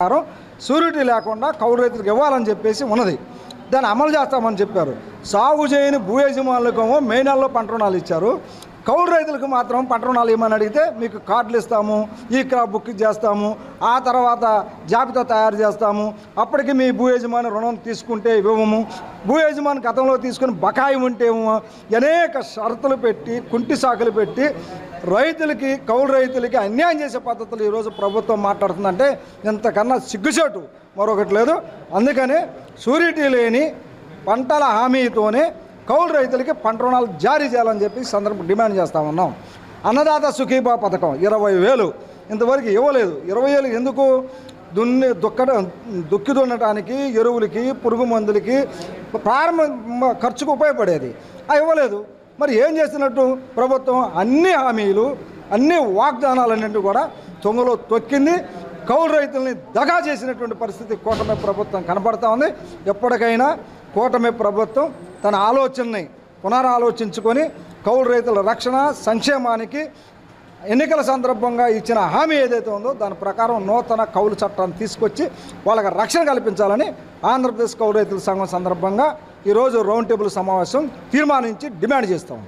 ప్రకారం సూరిటీ లేకుండా కౌలు రైతులకు ఇవ్వాలని చెప్పేసి ఉన్నది. దాన్ని అమలు చేస్తామని చెప్పారు. సాగు చేయని భూ యజమానులకేమో మే నెలలో పంట రుణాలు ఇచ్చారు. కౌలు రైతులకు మాత్రం పంట రుణాలు ఇవ్వమని అడిగితే మీకు కార్డులు ఇస్తాము ఈ క్రాప్ బుక్ చేస్తాము ఆ తర్వాత జాబితా తయారు చేస్తాము. అప్పటికి మీ భూ యజమాని రుణం తీసుకుంటే ఇవ్వము. భూ యజమాని గతంలో తీసుకుని బకాయి ఉంటేమో. అనేక షరతులు పెట్టి కుంటి సాకులు పెట్టి రైతులకి కౌలు రైతులకి అన్యాయం చేసే పద్ధతులు ఈరోజు ప్రభుత్వం మాట్లాడుతుందంటే ఇంతకన్నా సిగ్గుచేటు. మరొకటి లేదు. అందుకనే షూరిటీ లేని పంటల హామీతోనే కౌలు రైతులకి పంట రుణాలు జారీ చేయాలని చెప్పి సందర్భం డిమాండ్ చేస్తా ఉన్నాం. అన్నదాత సుఖీబా పథకం ఇరవై వేలు. ఇంతవరకు ఇవ్వలేదు. ఇరవై వేలు ఎందుకు? దున్ని దుక్క దుక్కి దున్నటానికి ఎరువులకి పురుగు మందులకి ప్రారంభ ఖర్చుకు ఉపయోగపడేది. ఆ ఇవ్వలేదు. మరి ఏం చేస్తున్నట్టు ప్రభుత్వం? అన్ని హామీలు అన్ని వాగ్దానాలన్నింటి కూడా తొంగలో తొక్కింది. కౌలు రైతుల్ని దగా చేసినటువంటి పరిస్థితి కూటమి ప్రభుత్వం కనపడతా ఉంది. ఎప్పటికైనా కూటమి ప్రభుత్వం తన ఆలోచనని పునరాలోచించుకొని కౌలు రైతుల రక్షణ సంక్షేమానికి ఎన్నికల సందర్భంగా ఇచ్చిన హామీ ఏదైతే ఉందో దాని ప్రకారం నూతన కౌలు చట్టాన్ని తీసుకొచ్చి వాళ్ళకి రక్షణ కల్పించాలని ఆంధ్రప్రదేశ్ కౌలు రైతుల సంఘం సందర్భంగా ఈరోజు రౌండ్ టేబుల్ సమావేశం తీర్మానించి డిమాండ్ చేస్తాము